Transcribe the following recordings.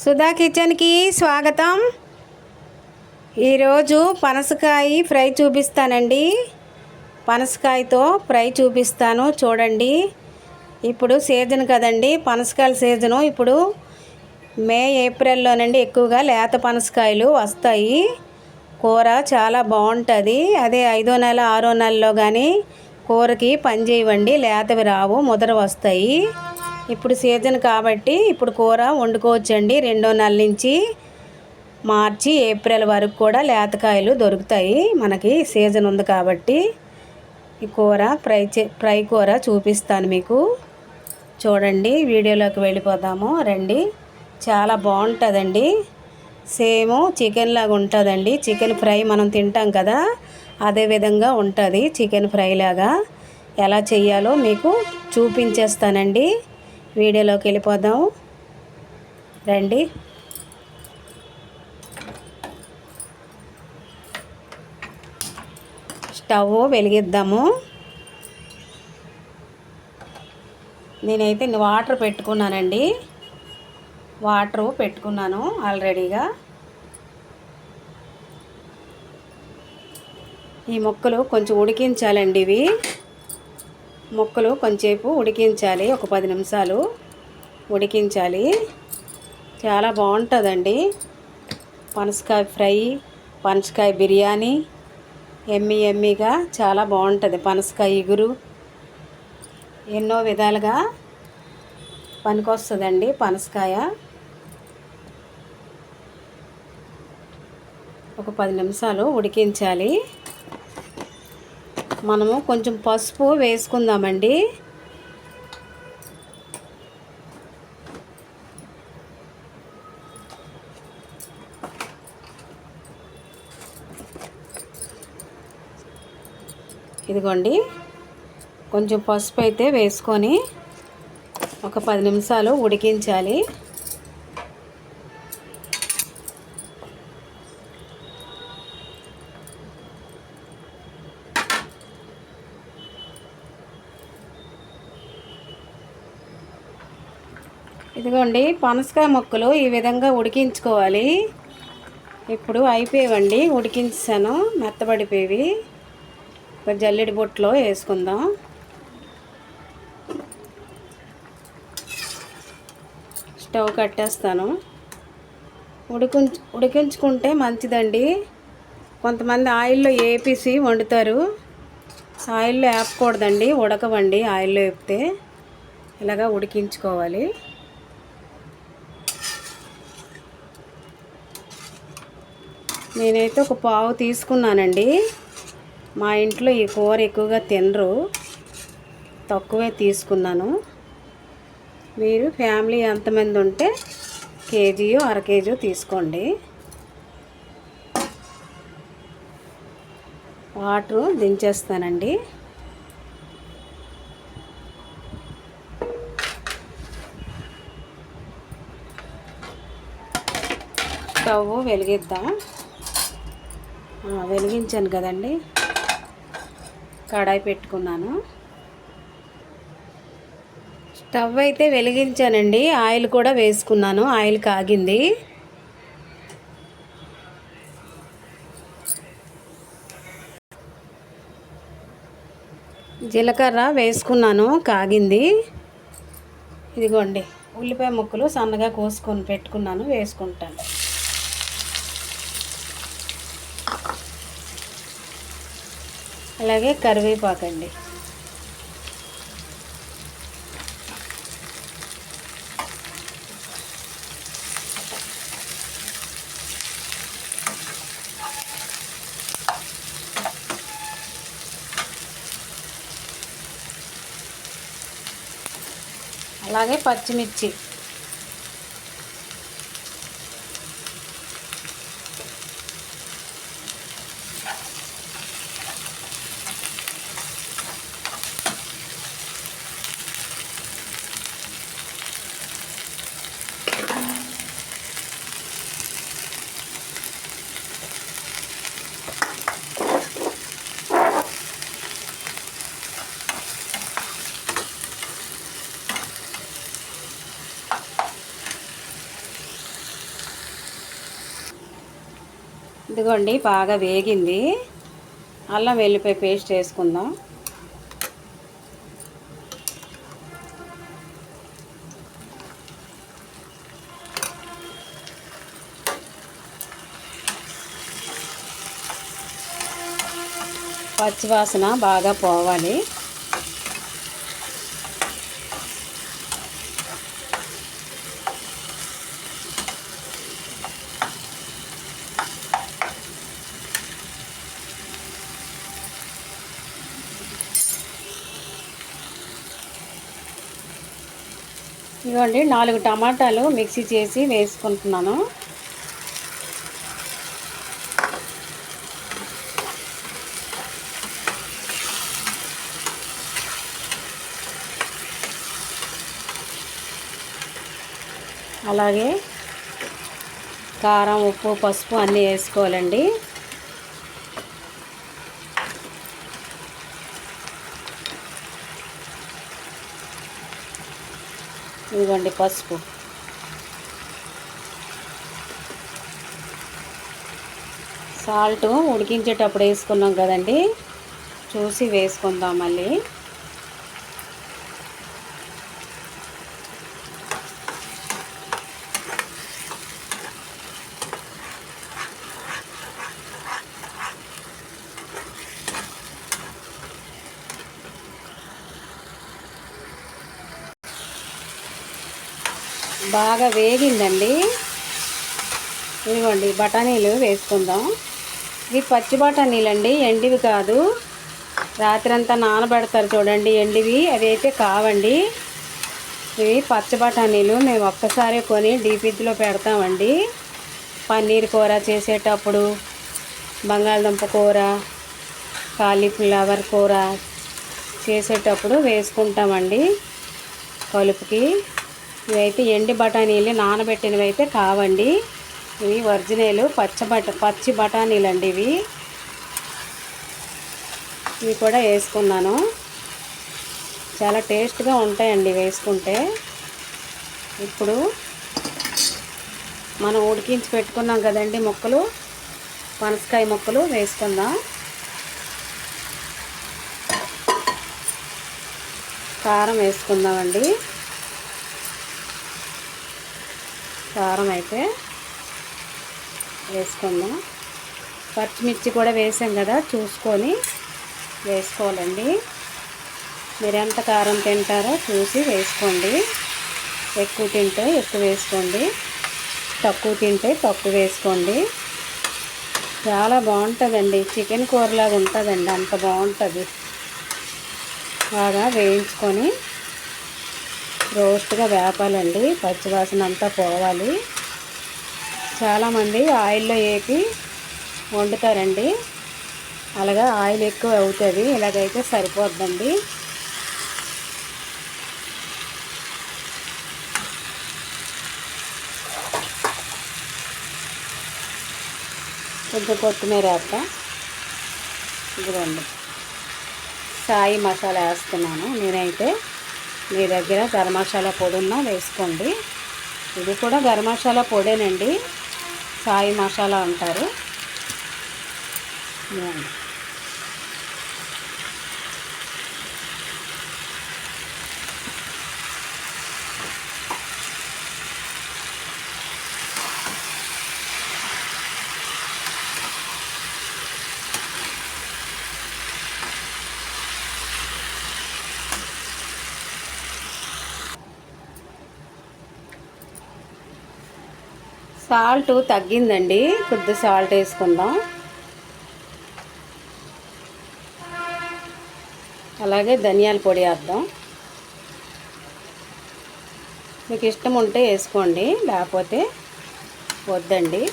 సుధా కిచెన్కి స్వాగతం. ఈరోజు పనసకాయ ఫ్రై చూపిస్తానండి. పనసకాయతో ఫ్రై చూపిస్తాను చూడండి. ఇప్పుడు సీజన్ కదండి పనసకాయల సీజను. ఇప్పుడు మే ఏప్రిల్లోనండి ఎక్కువగా లేత పనసకాయలు వస్తాయి. కూర చాలా బాగుంటుంది. అదే ఐదో నెల ఆరో నెలలో కానీ కూరకి పని చేయవండి లేతవి రావు ముదర వస్తాయి. ఇప్పుడు సీజన్ కాబట్టి ఇప్పుడు కూర వండుకోవచ్చండి. రెండో నెల నుంచి మార్చి ఏప్రిల్ వరకు కూడా లేతకాయలు దొరుకుతాయి. మనకి సీజన్ ఉంది కాబట్టి ఈ కూర ఫ్రై చే ఫ్రై కూర చూపిస్తాను మీకు. చూడండి వీడియోలోకి వెళ్ళిపోతాము రండి చాలా బాగుంటుందండి. సేమ్ చికెన్ లాగా ఉంటుందండి. చికెన్ ఫ్రై మనం తింటాం కదా అదే విధంగా ఉంటుంది చికెన్ ఫ్రై లాగా. ఎలా చేయాలో మీకు చూపించేస్తానండి. వీడియోలోకి వెళ్ళిపోదాం. రండి. స్టవ్ వెలిగిద్దాము. నేనైతే వాటర్ పెట్టుకున్నానండి. వాటర్ పెట్టుకున్నాను ఆల్రెడీగా. ఈ మొక్కలు కొంచెం ఉడికించాలండి ఇవి. ముక్కలు కొంచెంసేపు ఉడికించాలి. ఒక పది నిమిషాలు ఉడికించాలి. చాలా బాగుంటుందండి. పనసకాయ ఫ్రై పనసకాయ బిర్యానీ ఎమ్మి ఎమ్మిగా చాలా బాగుంటుంది. పనసకాయ ఇగురు ఎన్నో విధాలుగా పనికొస్తుందండి పనసకాయ. ఒక పది నిమిషాలు ఉడికించాలి. మనము కొంచెం పసుపు వేసుకుందామండి. ఇదిగోండి. కొంచెం పసుపు అయితే వేసుకొని ఒక పది నిమిషాలు ఉడికించాలి. ఇదిగోండి పనసకాయ ముక్కలు ఈ విధంగా ఉడికించుకోవాలి. ఇప్పుడు అయిపోయేవండి ఉడికించాను మెత్తబడిపోయి ఒక జల్లెడి బొట్టులో వేసుకుందాం. స్టవ్ కట్టేస్తాను. ఉడికించు ఉడికించుకుంటే మంచిదండి. కొంతమంది ఆయిల్లో వేపేసి వండుతారు. ఆయిల్లో వేపకూడదండి ఉడకవండి ఆయిల్లో వేపితే ఇలాగా ఉడికించుకోవాలి. నేనైతే ఒక పావు తీసుకున్నానండి. మా ఇంట్లో ఈ కూర ఎక్కువగా తినరు. తక్కువే తీసుకున్నాను. మీరు ఫ్యామిలీ ఎంతమంది ఉంటే కేజీయో అర కేజీ తీసుకోండి. వాటర్ దించేస్తానండి. స్టవ్ వెలిగిద్దాం. వెలిగించాను కదండి. కడాయి పెట్టుకున్నాను. స్టవ్ అయితే వెలిగించానండి. ఆయిల్ కూడా వేసుకున్నాను. ఆయిల్ కాగింది. జీలకర్ర వేసుకున్నాను. కాగింది. ఇదిగోండి. ఉల్లిపాయ ముక్కలు సన్నగా కోసుకొని పెట్టుకున్నాను. వేసుకుంటాను. అలాగే కరివేపాకండి అలాగే పచ్చిమిర్చి. ఇదిగోండి బాగా వేగింది. అల్లం వెల్లిపాయ పేస్ట్ వేసుకుందాం. పచ్చివాసన బాగా పోవాలి. ఇదిగోండి నాలుగు టమాటాలు మిక్సీ చేసి వేసుకుంటున్నాను. అలాగే కారం ఉప్పు పసుపు అన్నీ వేసుకోవాలండి. ఇదిగోండి పసుపు. సాల్ట్ ఉడికించేటప్పుడు వేసుకున్నాం కదండి. చూసి వేసుకుందాం మళ్ళీ. బాగా వేగిందండి. ఇదిగోండి బఠానీలు వేసుకుందాం. ఇవి పచ్చి బఠానీలు అండి ఎండివి కాదు. రాత్రంతా నానబెడతారు చూడండి ఎండివి. అవి అయితే కావండి. ఇవి పచ్చి బఠానీలు మేము ఒక్కసారి కొని డీపీలో పెడతామండి. పన్నీర్ కూర చేసేటప్పుడు బంగాళదుంప కూర కాలీఫ్లవర్ కూర చేసేటప్పుడు వేసుకుంటామండి కలుపుకి. ఇవైతే ఎండి బఠానీలు నానబెట్టినవి అయితే కావండి. ఇవి ఒరిజినల్ పచ్చ బట పచ్చి బఠానీలు అండి ఇవి. ఇవి కూడా వేసుకున్నాను. చాలా టేస్ట్గా ఉంటాయండి వేసుకుంటే. ఇప్పుడు మనం ఉడికించి పెట్టుకున్నాం కదండి ముక్కలు. పనసకాయ ముక్కలు వేసుకుందాం. కారం వేసుకుందామండి. కారం అయితే వేసుకుందాం. పచ్చిమిర్చి కూడా వేసాం కదా చూసుకొని వేసుకోవాలండి. మీరు ఎంత కారం తింటారో చూసి వేసుకోండి. ఎక్కువ తింటే ఎక్కువ వేసుకోండి. తక్కువ తింటే తక్కువ వేసుకోండి. చాలా బాగుంటుందండి. చికెన్ కూరలాగా ఉంటుందండి అంత బాగుంటుంది. బాగా వేయించుకొని రోస్ట్గా వేపాలండి. పచ్చివాసన అంతా పోవాలి. చాలామంది ఆయిల్లో వేపి వండుతారండి. అలాగా ఆయిల్ ఎక్కువ అవుతుంది. ఇలాగైతే సరిపోద్దండి. కొంచెం కొత్తిమీర వేస్తా ఇదిగోండి. సాయి మసాలా వేస్తున్నాను నేనైతే. మీ దగ్గర గరం మసాలా పొడి ఉన్నా వేసుకోండి. ఇది కూడా గరం మసాలా పొడేనండి. సాయి మసాలా అంటారు. సాల్ట్ తగ్గిందండి. కొద్ది సాల్ట్ వేసుకుందాం. అలాగే ధనియాల పొడి వేద్దాం. మీకు ఇష్టం ఉంటే వేసుకోండి లేకపోతే వద్దండి.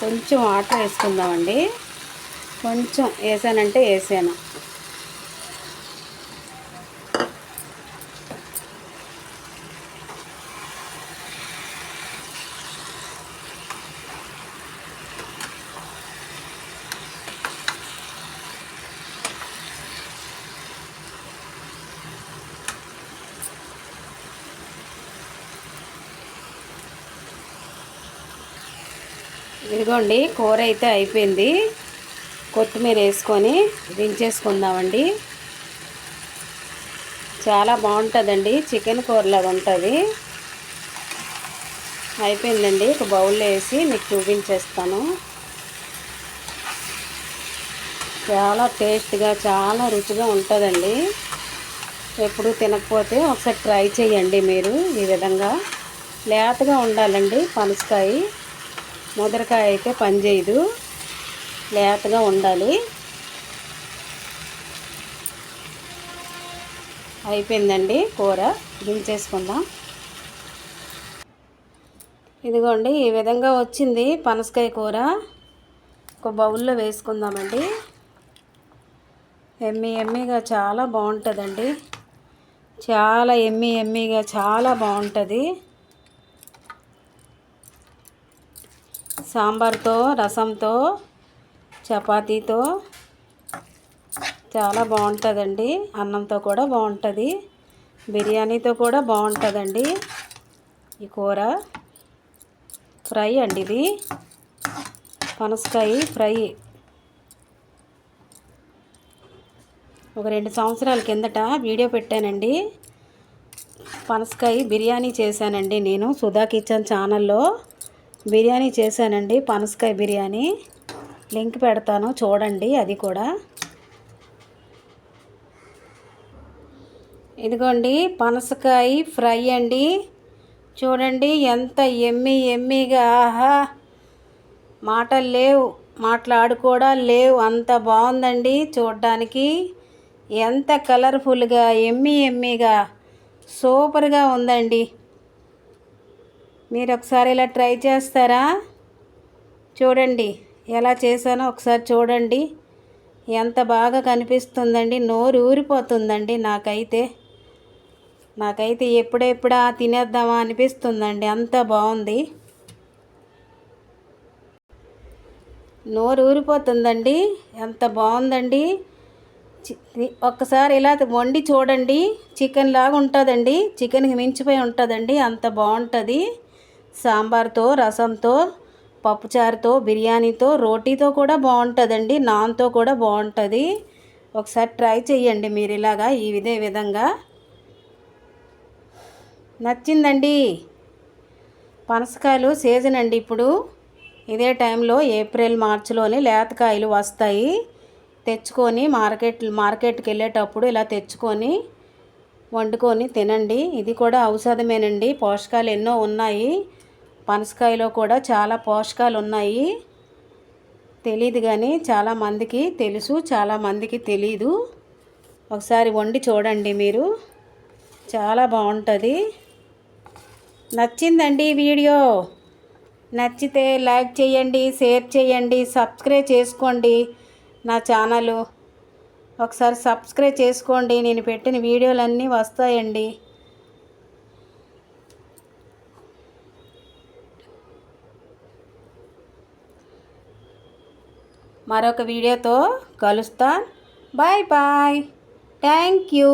కొంచెం వాటర్ వేసుకుందామండి. కొంచెం వేసానంటే వేసాను. ఇదిగోండి కూర అయితే అయిపోయింది. కొత్తిమీర వేసుకొని దించేసుకుందామండి. చాలా బాగుంటుందండి చికెన్ కూరలాగా ఉంటుంది. అయిపోయిందండి ఒక బౌల్లో వేసి మీకు చూపించేస్తాను. చాలా టేస్ట్గా చాలా రుచిగా ఉంటుందండి. ఎప్పుడు తినకపోతే ఒకసారి ట్రై చేయండి మీరు ఈ విధంగా. లేతగా ఉండాలండి పనసకాయ ముదరకాయ అయితే పనిచేయదు లేతగా ఉండాలి. అయిపోయిందండి కూర. దించేసుకుందాం. ఇదిగోండి ఈ విధంగా వచ్చింది పనసకాయ కూర. ఒక బౌల్లో వేసుకుందామండి. ఎమ్మి ఎమ్మిగా చాలా బాగుంటుందండి. చాలా ఎమ్మి ఎమ్మిగా చాలా బాగుంటుంది. సాంబార్తో రసంతో చపాతీతో చాలా బాగుంటుందండి. అన్నంతో కూడా బాగుంటుంది. బిర్యానీతో కూడా బాగుంటుందండి. ఈ కూర ఫ్రై అండి ఇది. పనసకాయ ఫ్రై. ఒక రెండు సంవత్సరాల కిందట వీడియో పెట్టానండి. పనసకాయ బిర్యానీ చేశానండి నేను సుధా కిచెన్ ఛానల్లో. బిర్యానీ చేశానండి పనసకాయ బిర్యానీ. లింక్ పెడతాను చూడండి అది కూడా. ఇదిగోండి పనసకాయ ఫ్రై అండి. చూడండి ఎంత ఎమ్మి ఎమ్మిగా ఆహా. మాటలు లేవు మాట్లాడుకోవడా లేవు అంత బాగుందండి చూడడానికి. ఎంత కలర్ఫుల్గా ఎమ్మి ఎమ్మిగా సూపర్గా ఉందండి. మీరు ఒకసారి ఇలా ట్రై చేస్తారా? చూడండి ఎలా చేశానో ఒకసారి చూడండి. ఎంత బాగా కనిపిస్తుందండి నోరు ఊరిపోతుందండి నాకైతే. నాకైతే ఎప్పుడెప్పుడా తినేద్దామా అనిపిస్తుందండి అంత బాగుంది. నోరు ఊరిపోతుందండి ఎంత బాగుందండి. ఒక్కసారి ఇలా వండి చూడండి చికెన్ లాగా ఉంటుందండి చికెన్కి మించిపోయి ఉంటుందండి అంత బాగుంటుంది. సాంబార్తో రసంతో పప్పుచారుతో బిర్యానీతో రోటీతో కూడా బాగుంటుందండి. నాన్తో కూడా బాగుంటుంది. ఒకసారి ట్రై చేయండి మీరు ఇలాగా ఈ ఇదే విధంగా. నచ్చిందండి. పనసకాయలు సీజన్ అండి ఇప్పుడు. ఇదే టైంలో ఏప్రిల్ మార్చిలోనే లేతకాయలు వస్తాయి. తెచ్చుకొని మార్కెట్ మార్కెట్కి వెళ్ళేటప్పుడు ఇలా తెచ్చుకొని వండుకొని తినండి. ఇది కూడా ఔషధమేనండి. పోషకాలు ఎన్నో ఉన్నాయి. పనసకాయలో కూడా చాలా పోషకాలు ఉన్నాయి తెలియదు కానీ చాలామందికి తెలుసు చాలామందికి తెలీదు. ఒకసారి వండి చూడండి మీరు. చాలా బాగుంటుంది. నచ్చిందండి వీడియో. నచ్చితే లైక్ చేయండి షేర్ చేయండి సబ్స్క్రైబ్ చేసుకోండి నా ఛానల్. ఒకసారి సబ్స్క్రైబ్ చేసుకోండి. నేను పెట్టిన వీడియోలన్నీ వస్తాయండి. మరొక వీడియోతో కలుస్తాను బాయ్ బాయ్. Thank you.